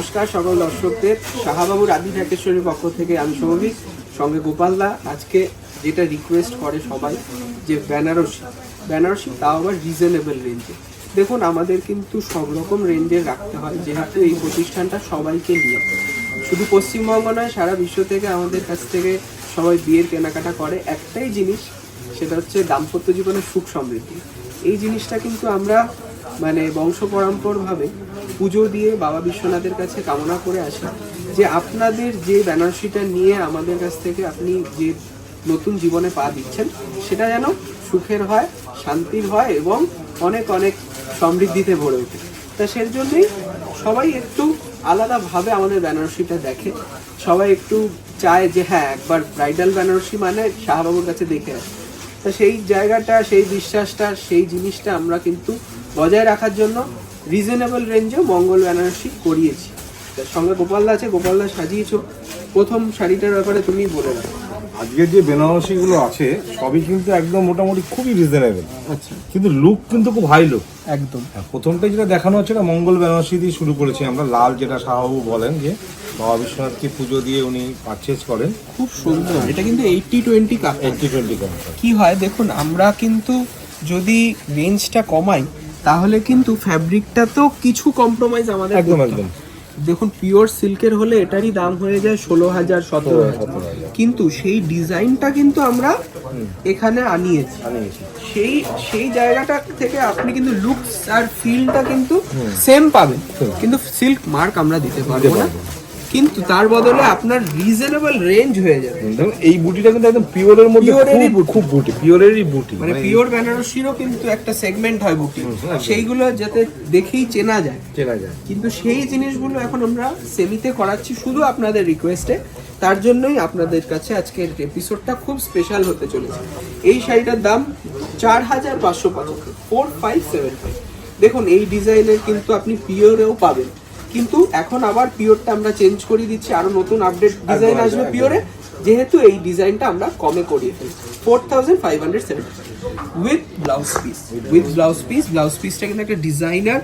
নমস্কার, সকল দর্শকদের। শাহাবাবুর আদি ঢাকেশ্বরীর পক্ষ থেকে আমি সৌভিক সঙ্গে গোপালদা আজকে যেটা রিকোয়েস্ট করে সবাই, যে বেনারসি। বেনারসি তাও আবার রিজনেবল রেঞ্জে দেখুন, আমাদের কিন্তু সব রকম রেঞ্জের রাখতে হয়, যেহেতু এই প্রতিষ্ঠানটা সবাইকে নিয়ে। শুধু পশ্চিমবঙ্গ নয়, সারা বিশ্ব থেকে আমাদের কাছ থেকে সবাই বিয়ের কেনাকাটা করে। একটাই জিনিস, সেটা হচ্ছে দাম্পত্য জীবনের সুখ সমৃদ্ধি। এই জিনিসটা কিন্তু আমরা মানে বংশ পরম্পরভাবে পুজো দিয়ে বাবা বিশ্বনাথের কাছে কামনা করে আসি যে আপনাদের যে বেনারসিটা নিয়ে আমাদের কাছ থেকে আপনি যে নতুন জীবনে পা দিচ্ছেন, সেটা যেন সুখের হয়, শান্তির হয় এবং অনেক অনেক সমৃদ্ধিতে ভরে ওঠে। তা সেই জন্যই সবাই একটু আলাদাভাবে আমাদের বেনারসিটা দেখে, সবাই একটু চায় যে হ্যাঁ একবার ব্রাইডাল বেনারসি মানে শাহবাবুর কাছে দেখে আসে। তা সেই জায়গাটা, সেই বিশ্বাসটা, সেই জিনিসটা আমরা কিন্তু বজায় রাখার জন্য রিজনেবল রেঞ্জেও মঙ্গল বেনারসি করিয়েছি। তার সঙ্গে গোপালদা আছে গোপালদা সাজিয়েছো। প্রথম শাড়িটার ব্যাপারে তুমি বলে রাখো আজকের যে বেনারসিগুলো আছে সবই কিন্তু একদম মোটামুটি খুবই রিজনেবল আচ্ছা। কিন্তু লুক কিন্তু খুব হাই লুক একদম। প্রথমটা যেটা দেখানো হচ্ছে না মঙ্গল বেনারসি দিয়ে শুরু করেছি আমরা। লাল যেটা শাহবাবু বলেন যে বাবা বিশ্বনাথকে পুজো দিয়ে উনি পারচেজ করেন। খুব সুন্দর। এটা কিন্তু eighty twenty cup eighty twenty concept কি হয় দেখুন আমরা কিন্তু যদি রেঞ্জটা কমাই তাহলে কিন্তু ফ্যাব্রিকটা তো কিছু কম্প্রোমাইজ আমাদের একদম একদম। দেখুন পিওর সিল্কের হলে এটারই দাম হয়ে যায় ষোলো হাজার সতেরো হাজার। কিন্তু সেই ডিজাইনটা কিন্তু আমরা এখানে আনিয়েছি। সেই সেই জায়গাটা থেকে আপনি কিন্তু লুকস আর ফিলটা কিন্তু সেম পাবেন। কিন্তু সিল্ক মার্ক আমরা দিতে পারব না। কিন্তু তার বদলে আপনার রিজনেবল রেঞ্জ হয়ে যাবে। এই বুটিটা কিন্তু একদম পিওরের মধ্যে খুব বুটি। পিওরেরই বুটি। মানে পিওর বেনারসিরও কিন্তু একটা সেগমেন্ট হয় বুটি। সেইগুলো যাতে দেখেই চেনা যায়। চেনা যায়। কিন্তু সেই জিনিসগুলো এখন আমরা সেমিতে করাচ্ছি শুধু আপনাদের রিকোয়েস্টে তার জন্যই আপনাদের কাছে আজকের এপিসোডটা খুব স্পেশাল হতে চলেছে। এই শাড়িটার দাম চার হাজার পাঁচশো পঁচাত্তর ফোর ফাইভ সেভেন ফাইভ দেখুন এই ডিজাইনের কিন্তু আপনি পিওরেও পাবেন। কিন্তু এখন আবার পিওরটা আমরা চেঞ্জ করে দিচ্ছি আরও নতুন আপডেট ডিজাইন আসবে পিওরে। যেহেতু এই ডিজাইনটা আমরা কমে করিয়ে ফেলি four thousand five hundred seventy with blouse piece with blouse piece blouse পিসটা কিন্তু একটা designer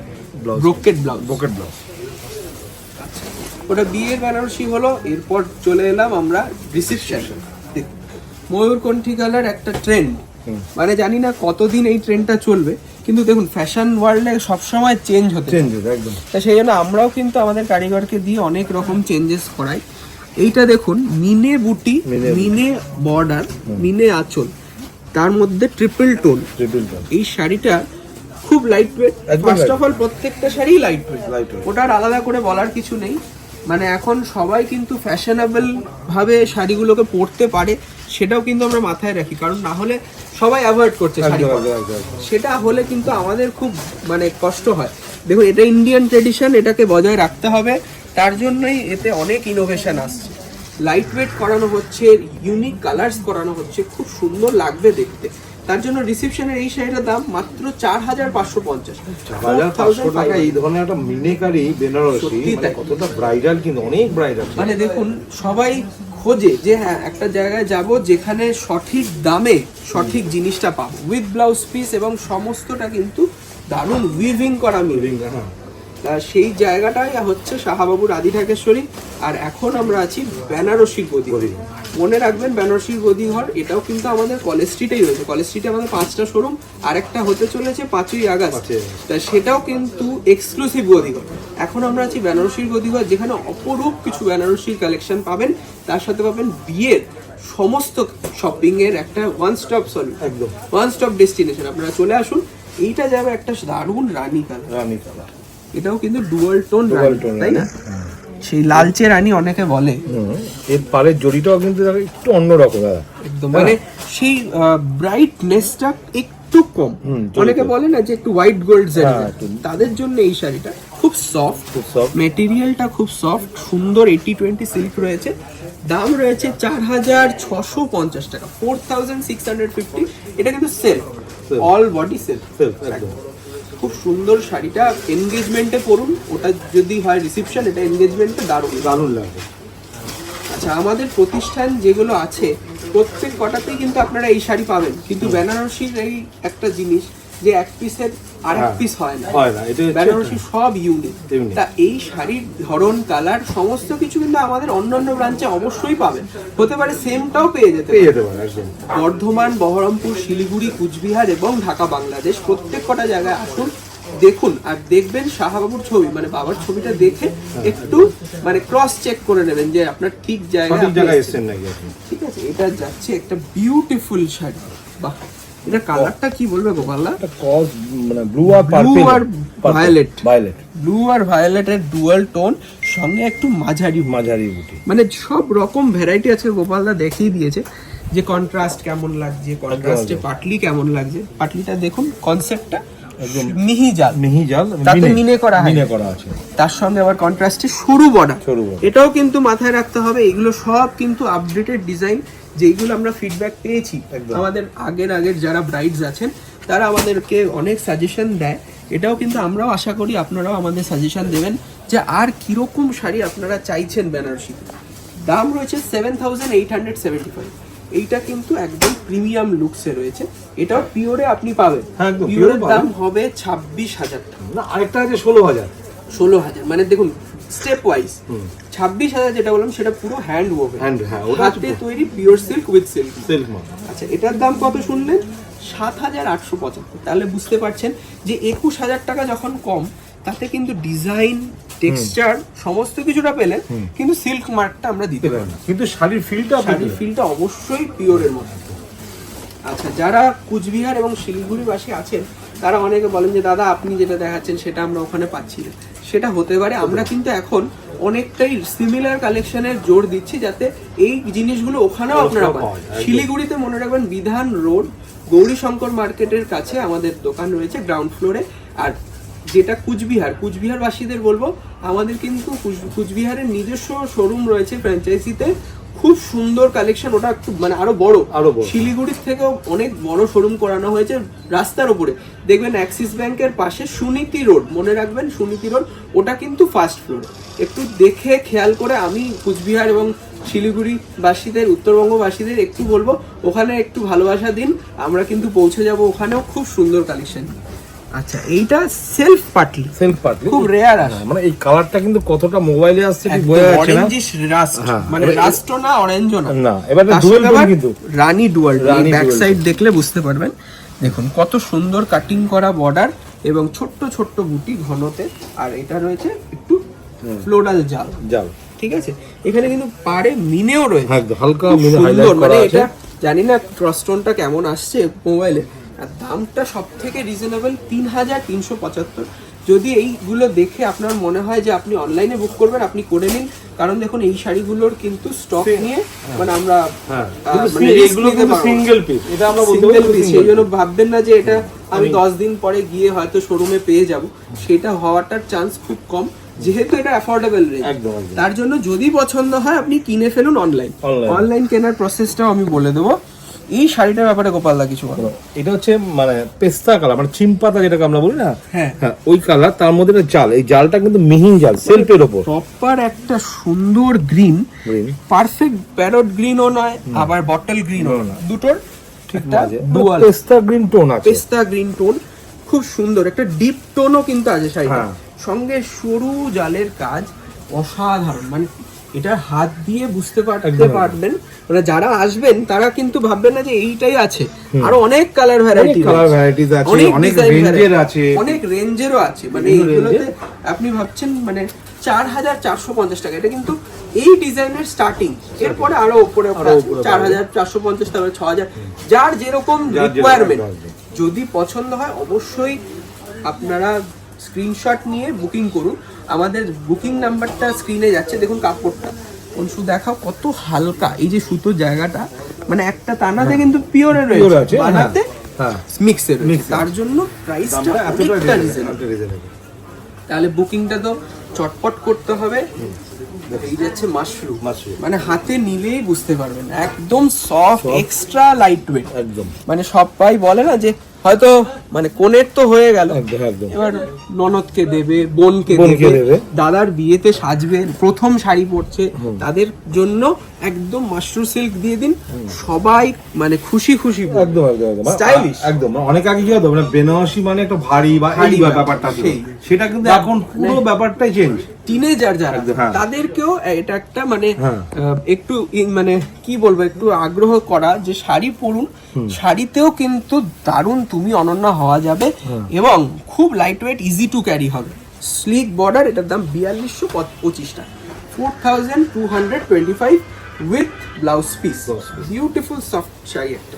brocade blouse pocket blouse ওটা বিয়ের বেনারসি হলো এরপর চলে এলাম আমরা রিসেপশন ময়ূরকণ্ঠী কালার একটা ট্রেন্ড মানে জানি না কতদিন এই ট্রেন্ডটা চলবে। কিন্তু দেখুন ফ্যাশন ওয়ার্ল্ডে সবসময় চেঞ্জ হতে চেঞ্জ একদম। তা সেই জন্য আমরাও কিন্তু আমাদের কারিগরকে দিয়ে অনেক রকম চেঞ্জেস করাই। এইটা দেখুন মিনে বুটি মিনে বর্ডার মিনে আঁচল তার মধ্যে ট্রিপল টোন ট্রিপল টোন এই শাড়িটা খুব light weight first of all প্রত্যেকটা শাড়ি লাইট ওয়েট। ওটার আলাদা করে বলার কিছু নেই। মানে এখন সবাই কিন্তু ফ্যাশনেবল ভাবে শাড়িগুলোকে পরতে পারে। সেটাও কিন্তু আমরা মাথায় রাখি কারণ না হলে সবাই অ্যাভয়েড করছে শাড়ি সেটা হলে কিন্তু আমাদের খুব মানে কষ্ট হয়। দেখুন এটা ইন্ডিয়ান ট্রেডিশন এটাকে বজায় রাখতে হবে। তার জন্যই এতে অনেক ইনোভেশন আসছে। লাইট ওয়েট করানো হচ্ছে ইউনিক কালার্স করানো হচ্ছে খুব সুন্দর লাগবে দেখতে। তার জন্য রিসেপশনের এই শাড়িটার দাম মাত্র চার হাজার পাঁচশো পঞ্চাশ। টাকা এই ধরনের একটা মিনেকারি বেনারসি মানে কতটা ব্রাইডাল কিন্তু অনেক ব্রাইডাল মানে দেখুন সবাই খোঁজে যে হ্যাঁ একটা জায়গায় যাব যেখানে সঠিক দামে সঠিক জিনিসটা পাবো। উইথ ব্লাউজ পিস এবং সমস্তটা কিন্তু দারুণ উইভিং করা মিলিং হ্যাঁ। সেই জায়গাটাই হচ্ছে শাহাবাবুর আদি ঢাকেশ্বরী আর এখন আমরা আছি বেনারসি গদি। মনে রাখবেন বেনারসির গদি ঘর এটাও কিন্তু আমাদের কলেজ স্ট্রিটেই রয়েছে। কলেজ স্ট্রিটে আমাদের পাঁচটা শোরুম আরেকটা হতে চলেছে পাঁচই আগস্ট। তা সেটাও কিন্তু এক্সক্লুসিভ গদিঘর এখন আমরা আছি বেনারসির গদিঘর যেখানে অপরূপ কিছু বেনারসির কালেকশন পাবেন। তার সাথে পাবেন বিয়ের সমস্ত শপিং এর একটা ওয়ান স্টপ সলিউশন একদম। ওয়ান স্টপ ডেস্টিনেশন আপনারা চলে আসুন এইটা যাবে একটা দারুণ রানী কালার। রানী কালার। এটাও কিন্তু ডুয়াল টোন তাই না? সেই লালচে রানী অনেকে বলে। এর পাড়ের জড়িটাও কিন্তু একটু অন্যরকম দাদা একদম মানে সেই ব্রাইটনেসটা একটু কম। অনেকে বলে না যে একটু হোয়াইট গোল্ড হ্যাঁ, তাদের জন্য এই শাড়িটা খুব সফট খুব soft। মেটেরিয়ালটা খুব সফট সুন্দর এইটি টোয়েন্টি সিল্ক রয়েছে। দাম রয়েছে চার হাজার ছশো পঞ্চাশ টাকা। Four thousand six hundred fifty এটা কিন্তু সেল অল বডি সেল একদম। খুব সুন্দর শাড়িটা এনগেজমেন্টে পরুন। ওটা যদি হয় রিসেপশন এটা এনগেজমেন্টে দারুণ। দারুণ লাগবে। আচ্ছা আমাদের প্রতিষ্ঠান যেগুলো আছে প্রত্যেক কটাতেই কিন্তু আপনারা এই শাড়ি পাবেন। কিন্তু বেনারসির এই একটা জিনিস যে এক পিসের আর এক হ্যাঁ। পিস হয় না। হয় না এটা বেনারসি সব ইউনিক তা এই শাড়ির ধরন কালার সমস্ত কিছু কিন্তু আমাদের অন্যান্য ব্রাঞ্চে অবশ্যই পাবেন হতে পারে সেমটাও পেয়ে যেতে পেয়ে যেতে পারে বর্ধমান বহরমপুর শিলিগুড়ি কুচবিহার এবং ঢাকা বাংলাদেশ প্রত্যেক কটা জায়গায় আসুন দেখুন আর দেখবেন শাহবাবুর ছবি মানে বাবার ছবিটা দেখে একটু মানে ক্রস চেক করে নেবেন যে আপনার ঠিক জায়গায় আপনি ঠিক আছে এটা যাচ্ছে একটা বিউটিফুল শাড়ি। বাহ এটা কালারটা কি বলবে কস মানে ব্লু আর পার্পল আর violet। ভায়োলেট ব্লু আর ভায়োলেটের ডুয়াল টোন সঙ্গে একটু মাঝারি মাঝারি বুটি মানে সব রকম ভ্যারাইটি আজকে গোপালদা দেখিয়ে দিয়েছে। যে কন্ট্রাস্ট কেমন লাগছে কন্ট্রাস্টে। পাটলি কেমন লাগছে। পাটলিটা দেখুন কনসেপ্টটা মিহি জাল। মিহি জাল তাতে মিনে করা মিনে করা আছে। তার সঙ্গে আবার কন্ট্রাস্টে সরু বর্ডার সরু। এটাও কিন্তু মাথায় রাখতে হবে এগুলো সব কিন্তু আপডেটেড ডিজাইন যেইগুলো আমরা ফিডব্যাক পেয়েছি একদম। আমাদের আগের আগের যারা ব্রাইডস আছেন তারা আমাদেরকে অনেক সাজেশন দেয়। এটাও কিন্তু আমরাও আশা করি আপনারাও আমাদের সাজেশন দেবেন যে আর কীরকম শাড়ি আপনারা চাইছেন বেনারসি দাম রয়েছে seven thousand eight hundred seventy five এইটা কিন্তু একদম প্রিমিয়াম লুকসে রয়েছে। এটাও পিওরে আপনি পাবেন। হ্যাঁ, পিওরের দাম হবে ছাব্বিশ হাজার টাকা। না আরেকটা আছে ষোলো হাজার। ষোলো হাজার। মানে দেখুন স্টেপ ওয়াইজ ছাব্বিশ হাজার যেটা বললাম সেটা পুরো হ্যান্ড ওভেন হাতে তৈরি pure silk with silk silk আচ্ছা এটার দাম কত শুনলেন? সাত হাজার আটশো পঁচাত্তর। তাহলে বুঝতে পারছেন যে একুশ হাজার টাকা যখন কম তাতে কিন্তু ডিজাইন টেক্সচার সমস্ত কিছুটা পেলেন কিন্তু সিল্ক মার্কটা আমরা দিতে পারি না। কিন্তু শাড়ির ফিলটা শাড়ির ফিলটা অবশ্যই পিওরের মধ্যে। আচ্ছা যারা কুচবিহার এবং শিলিগুড়িবাসী আছেন তারা অনেকে বলেন যে দাদা আপনি যেটা দেখাচ্ছেন সেটা আমরা ওখানে পাচ্ছি না। সেটা হতে পারে। আমরা কিন্তু এখন অনেকটাই সিমিলার কালেকশনের জোর দিচ্ছি যাতে এই জিনিসগুলো ওখানেও আপনারা পান। শিলিগুড়িতে মনে রাখবেন বিধান রোড গৌরীশঙ্কর মার্কেটের কাছে আমাদের দোকান রয়েছে গ্রাউন্ড ফ্লোরে আর যেটা কুচবিহার কুচবিহারবাসীদের বলব আমাদের কিন্তু কুচবিহারের নিজস্ব শোরুম রয়েছে ফ্র্যাঞ্চাইজিতে খুব সুন্দর কালেকশন ওটা একটু মানে আরও বড়। আরও বড়। শিলিগুড়ির থেকেও অনেক বড় শোরুম করানো হয়েছে রাস্তার উপরে দেখবেন অ্যাক্সিস ব্যাংকের পাশে সুনীতি রোড মনে রাখবেন সুনীতি রোড ওটা কিন্তু ফার্স্ট ফ্লোর একটু দেখে খেয়াল করে আমি কুচবিহার এবং শিলিগুড়ি বাসীদের উত্তরবঙ্গবাসীদের একটু বলব ওখানে একটু ভালোবাসা দিন আমরা কিন্তু পৌঁছে যাব ওখানেও খুব সুন্দর কালেকশন আচ্ছা এইটা সেলফ পার্টলি সিল্ক পার্টি খুব রেয়ার আছে মানে এই কালারটা কিন্তু কতটা মোবাইলে আসছে ঠিক বোঝা যাচ্ছে না। অরেঞ্জিশ রাস্ট হ্যাঁ। মানে রাস্টও না অরেঞ্জও না। না, এবার tone আবার কিন্তু। Rani dual rani back side দেখলে বুঝতে পারবেন। দেখুন কত সুন্দর কাটিং করা বর্ডার এবং ছোট্ট ছোট্ট বুটি ঘনতে আর এটা রয়েছে একটু ফ্লোরাল জাল জাল। ঠিক আছে? এখানে কিন্তু পাড়ে মিনেও রয়েছে। হ্যাঁ হালকা মিনে সুন্দর হাইলাইট মানে করা আছে। এটা জানি না ক্রসটোনটা কেমন আসছে মোবাইলে আর দামটা সব থেকে রিজনেবল তিন হাজার তিনশো পঁচাত্তর। যদি এইগুলো দেখে আপনার মনে হয় যে আপনি অনলাইনে বুক করবেন আপনি করে নিন। কারণ দেখুন এই শাড়িগুলোর কিন্তু স্টক নিয়ে মানে আমরা হ্যাঁ। মানে। সিঙ্গেল পিস এটা আমরা বলতে Single সেই জন্য ভাববেন না যে এটা আমি দশ দিন পরে গিয়ে হয়তো শোরুমে পেয়ে যাব। সেটা হওয়াটার চান্স খুব কম। যেহেতু এটা অ্যাফোর্ডেবল রেঞ্জ তার জন্য যদি পছন্দ হয় আপনি কিনে ফেলুন অনলাইন অনলাইন কেনার প্রসেসটাও আমি বলে দেবো। এই শাড়িটার ব্যাপারে গোপালদা কিছু বলো। এটা হচ্ছে মানে পেস্তা কালার মানে চিম পাতা যেটাকে আমরা বলি না? হ্যাঁ। হ্যাঁ ওই কালার তার মধ্যে একটা জাল এই জালটা কিন্তু মিহিন জাল সেলফের ওপর। প্রপার একটা সুন্দর গ্রিন। পারফেক্ট প্যারট গ্রিনও নয় আবার বটল গ্রিনও না। দুটোর একটা মাঝে। ডুয়াল পেস্তা গ্রিন টোন আছে। পেস্তা গ্রিন টোন খুব সুন্দর। একটা ডিপ টোনও কিন্তু আছে শাড়িটা হ্যাঁ। সঙ্গে সরু জালের কাজ অসাধারণ। মানে এটা হাত দিয়ে বুঝতে পারতে পারবেন। মানে যারা আসবেন তারা কিন্তু ভাববেন না যে এইটাই আছে। আরও অনেক কালার ভ্যারাইটি কালার ভ্যারাইটিস আছে। অনেক রেঞ্জের আছে। অনেক রেঞ্জেরও আছে। মানে এইগুলোতে আপনি ভাবছেন মানে চার হাজার চারশো পঞ্চাশ টাকা। এটা কিন্তু এই ডিজাইনের স্টার্টিং এরপরে আরও উপরে চার হাজার চারশো পঞ্চাশ টাকা ছ হাজার যার যেরকম যার রিকোয়ারমেন্ট যদি পছন্দ হয় অবশ্যই আপনারা স্ক্রিনশট নিয়ে বুকিং করুন। আমাদের বুকিং নাম্বারটা স্ক্রিনে যাচ্ছে। দেখুন কাপড়টা। অংশু দেখাও কত হালকা। এই যে সুতো জায়গাটা মানে একটা তানাতে কিন্তু পিওরে রয়েছে। হ্যাঁ। বানাতে হ্যাঁ। মিক্সের তার জন্য প্রাইসটা অনেকটা রিজনেবল তাহলে বুকিংটা তো চটপট করতে হবে। এই যাচ্ছে মাশরুম Mushroom। মানে হাতে নিলেই বুঝতে পারবেন। একদম সফট এক্সট্রা লাইট ওয়েট একদম। মানে সবাই বলে না যে হয়তো মানে কোণের তো হয়ে গেল। এবার ননদকে দেবে বোনকে দেবে। দাদার বিয়েতে সাজবে প্রথম শাড়ি পরছে। তাদের জন্য একদম মাশরু সিল্ক দিয়ে দিন। সবাই মানে খুশি খুশি একদম একদম একদম। মানে একদম। মানে অনেক আগে কি হতো মানে বেনারসি মানে একটা ভারী বা এই ব্যাপারটা সেটা কিন্তু এখন পুরো ব্যাপারটাই চেঞ্জ টিনেজার যারা হ্যাঁ। তাদেরকেও এটা একটা মানে হ্যাঁ। একটু মানে কি বলব একটু আগ্রহ করা যে শাড়ি পরুন। শাড়িতেও কিন্তু দারুণ তুমি অনন্য হওয়া যাবে। এবং খুব light weight easy to carry হবে। স্লিক বর্ডার এটার দাম বিয়াল্লিশশো পঁচিশ টাকা। Four thousand two hundred twenty five with blouse piece beautiful soft sari একটা।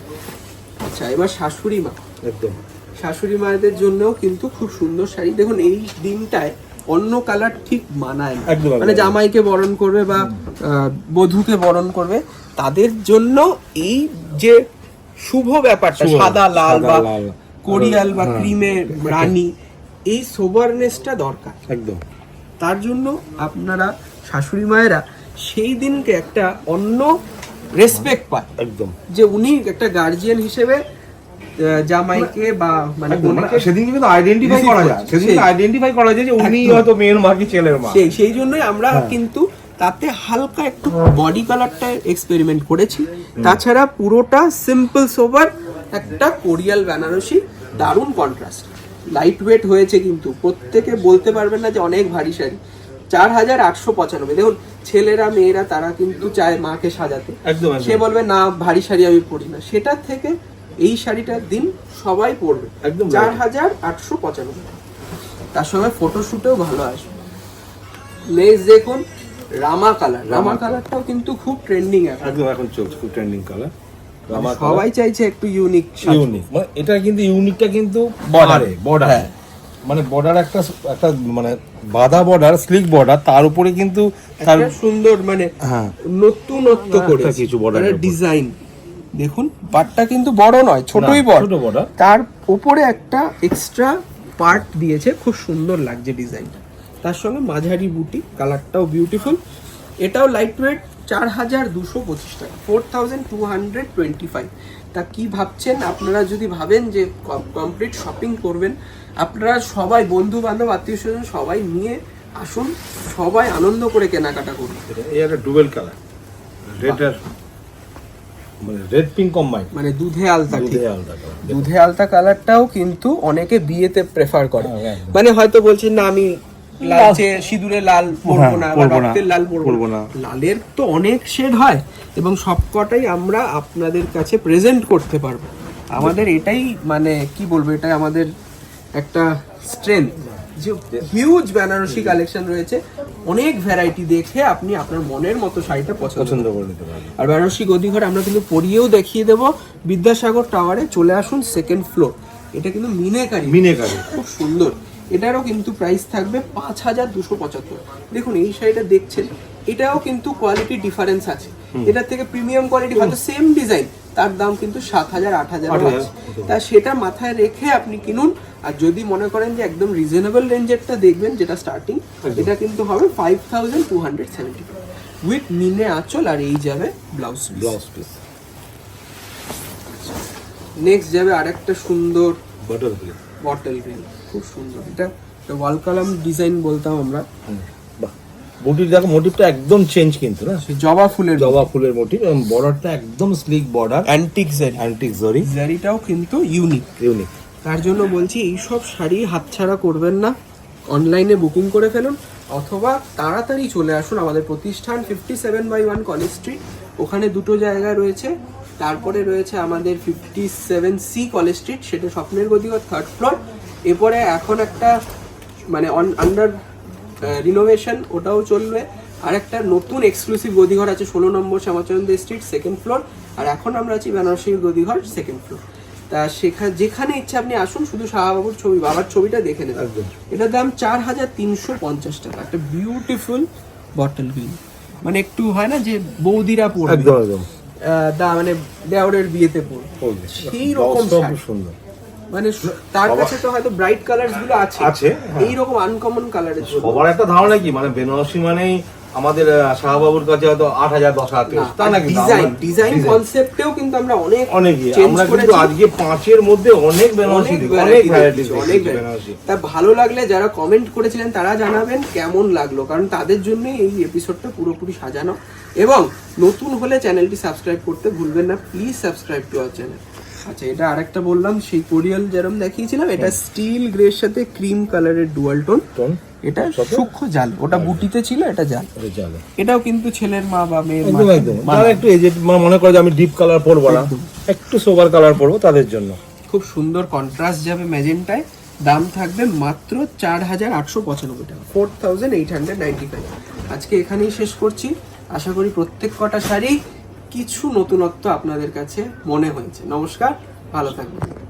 আচ্ছা এবার শাশুড়ি মা। একদম। শাশুড়ি মায়েদের জন্যও কিন্তু খুব সুন্দর শাড়ি। দেখুন এই দিনটায় অন্য কালার ঠিক মানায় না। মানে জামাইকে বরণ করবে বা বধূকে বরণ করবে তাদের জন্য এই যে শুভ ব্যাপারটা সাদা লাল বা কোরিয়াল বা হ্যাঁ। ক্রিমের রানী এই সোবারনেসটা দরকার। একদম। তার জন্য আপনারা শাশুড়ি মায়েরা সেই দিনকে একটা অন্য রেসপেক্ট পায় একদম। যে উনি একটা গার্জিয়ান হিসেবে জামাইকে বা মানে মানে সেদিন কিন্তু আইডেন্টিফাই করা যায়। সেদিন আইডেন্টিফাই করা যায় যে উনি হয়তো মেয়ের মা কি ছেলের মা। সেই সেই জন্যই আমরা হ্যাঁ। কিন্তু তাতে হালকা একটু বডি কালারটা এক্সপেরিমেন্ট করেছি। তাছাড়া পুরোটা সিম্পল সোবার একটা কোরিয়াল বেনারসি দারুণ কন্ট্রাস্ট লাইট ওয়েট হয়েছে কিন্তু প্রত্যেকে বলতে পারবেন না যে অনেক ভারী শাড়ি। চার হাজার আটশো পঁচানব্বই। দেখুন ছেলেরা মেয়েরা তারা কিন্তু চায় মাকে সাজাতে। সে বলবে না ভারী শাড়ি আমি পরি না। সেটার থেকে এই শাড়িটার দিন সবাই পরবে। একদম চার হাজার আটশো পঁচানব্বই। তার সঙ্গে ফটোশুটেও ভালো আসবে। নেক্সট দেখুন রামা কালার রামা কালারটাও কিন্তু খুব ট্রেন্ডিং এখন। একদম এখন চলছে খুব ট্রেন্ডিং কালার রামা সবাই চাইছে একটু ইউনিক ইউনিক মানে এটা কিন্তু ইউনিকটা কিন্তু Border। বর্ডার হ্যাঁ। মানে বর্ডার একটা একটা মানে বাঁধা বর্ডার স্লিক বর্ডার তার উপরে কিন্তু তার সুন্দর মানে হ্যাঁ। নতুনত্ব করে কিছু এর উপর। ডিজাইন দেখুন পাটটা কিন্তু বড় নয় ছোটই বড়। ছোট border। তার উপরে একটা এক্সট্রা পার্ট দিয়েছে খুব সুন্দর লাগছে ডিজাইনটা তার সঙ্গে মাঝারি বুটি কালারটাও বিউটিফুল এটাও লাইট ওয়েট চার হাজার দুশো পঁচিশ টাকা four thousand two hundred twenty five তা কি ভাবছেন? আপনারা যদি ভাবেন যে কমপ্লিট শপিং করবেন আপনারা সবাই বন্ধু বান্ধব আত্মীয় স্বজন সবাই নিয়ে আসুন সবাই আনন্দ করে কেনাকাটা করুন। এই একটা ডুবেল কালার রেড আর মানে রেড পিঙ্ক কম্বাইন মানে দুধে আলতা দুধে আলাদা দুধে আলতা কালারটাও কিন্তু অনেকে বিয়েতে প্রেফার করে। হ্যাঁ, মানে হয়তো বলছেন না আমি লালচে সিঁদুরে লাল পরবো হ্যাঁ, না বা রক্তের লাল পরবো না। লালের তো অনেক শেড হয় এবং সবকটাই আমরা আপনাদের কাছে প্রেজেন্ট করতে পারব। আমাদের এটাই মানে কি বলব এটা আমাদের একটা স্ট্রেংথ যে হিউজ বেনারসি কালেকশন রয়েছে অনেক ভ্যারাইটি দেখে আপনি আপনার মনের মতো শাড়িটা পছন্দ পছন্দ করে নিতে পারবেন। আর বেনারসি গদিঘর আমরা কিন্তু পরিয়েও দেখিয়ে দেব বিদ্যাসাগর টাওয়ারে চলে আসুন সেকেন্ড ফ্লোর এটা কিন্তু মিনেকারি। মিনেকারি। খুব সুন্দর। এটারও কিন্তু প্রাইস থাকবে পাঁচ হাজার দুশো পঁচাত্তর। দেখুন এই শাড়িটা দেখছেন এটাও কিন্তু কোয়ালিটি ডিফারেন্স আছে। এটার থেকে প্রিমিয়াম কোয়ালিটি হয়তো সেম ডিজাইন তার দাম কিন্তু সাত হাজার আট হাজার আছে। তা সেটা মাথায় রেখে আপনি কিনুন আর যদি মনে করেন যে একদম রিজনেবল রেঞ্জেরটা দেখবেন যেটা স্টার্টিং এটা কিন্তু হবে five thousand two hundred seventy with মিনে আঁচল আর এই যাবে ব্লাউজ ব্লাউজ পিস নেক্সট যাবে আরেকটা সুন্দর বাটার গ্রিন বটল গ্রিন খুব সুন্দর। এটা ওয়াল কালাম ডিজাইন বলতাম আমরা। বাহ। বুটির দেখো মোটিভটা একদম চেঞ্জ কিন্তু না? জবা ফুলের জবা ফুলের মোটিভ এবং বর্ডারটা একদম sleek border antique zari antique zari জারিটাও কিন্তু ইউনিক ইউনিক তার জন্য বলছি এইসব শাড়ি হাতছাড়া করবেন না। অনলাইনে বুকিং করে ফেলুন অথবা তাড়াতাড়ি চলে আসুন আমাদের প্রতিষ্ঠান fifty seven by one College Street ওখানে দুটো জায়গা রয়েছে। তারপরে রয়েছে আমাদের fifty seven C College Street সেটা স্বপ্নের গতিঘর থার্ড ফ্লোর এরপরে এখন একটা মানে আন্ডার রিনোভেশন ওটাও চলবে। আর একটা নতুন এক্সক্লুসিভ গদিঘর আছে ষোলো নম্বর শ্যামাচন্দ্র স্ট্রিট সেকেন্ড ফ্লোর আর এখন আমরা আছি বেনারসির গদিঘর সেকেন্ড ফ্লোর তা সেখানে যেখানে ইচ্ছা আপনি আসুন শুধু শাহবাবুর ছবি বাবার ছবিটা দেখে নেবেন। এটার দাম চার হাজার তিনশো পঞ্চাশ টাকা। একটা বিউটিফুল বটল গ্রিন মানে একটু হয় না যে বৌদিরা পড়বে দা মানে দেওরের বিয়েতে পড়বে সেই রকম সুন্দর। মানে তার কাছে তো হয়তো ব্রাইট কালারগুলো আছে। আছে। এই রকম আনকমন কালারের সবার একটা ধারণা কি? মানে বেনারসি মানেই আমাদের শাহবাবুর কাছে হয়তো আট হাজার দশ হাজার তা না কিন্তু ডিজাইন ডিজাইন কনসেপ্টেও কিন্তু আমরা অনেক চেঞ্জ আমরা কিন্তু আজকে পাঁচের মধ্যে অনেক বেনারসি অনেক অনেক অনেক variety। তা ভালো লাগলে যারা কমেন্ট করেছিলেন তারা জানাবেন কেমন লাগল কারণ তাদের জন্যই এই এপিসোডটা পুরোপুরি সাজানো। এবং নতুন হলে চ্যানেলটি সাবস্ক্রাইব করতে ভুলবেন না please subscribe to our channel আচ্ছা এটা আরেকটা বললাম সেই কোরিয়াল যেরকম দেখিয়েছিলাম এটা স্টিল গ্রের সাথে ক্রিম কালারের ডুয়াল টোন। টোন? এটা সূক্ষ্ম জাল ওটা বুটিতে ছিল এটা জাল। এটাও কিন্তু ছেলের মা বা মেয়ের মা একটু এজেড মনে করে যে আমি ডিপ কালার পরবো না একটু সোবার কালার পরবো তাদের জন্য। খুব সুন্দর কন্ট্রাস্ট যাবে ম্যাজেন্টায় দাম থাকবে মাত্র চার হাজার আটশো পঁচানব্বই টাকা four thousand eight hundred ninety five আজকে এখানেই শেষ করছি। আশা করি প্রত্যেক কটা শাড়ি কিছু নতুনত্ব আপনাদের কাছে মনে হয়েছে। নমস্কার ভালো থাকবেন।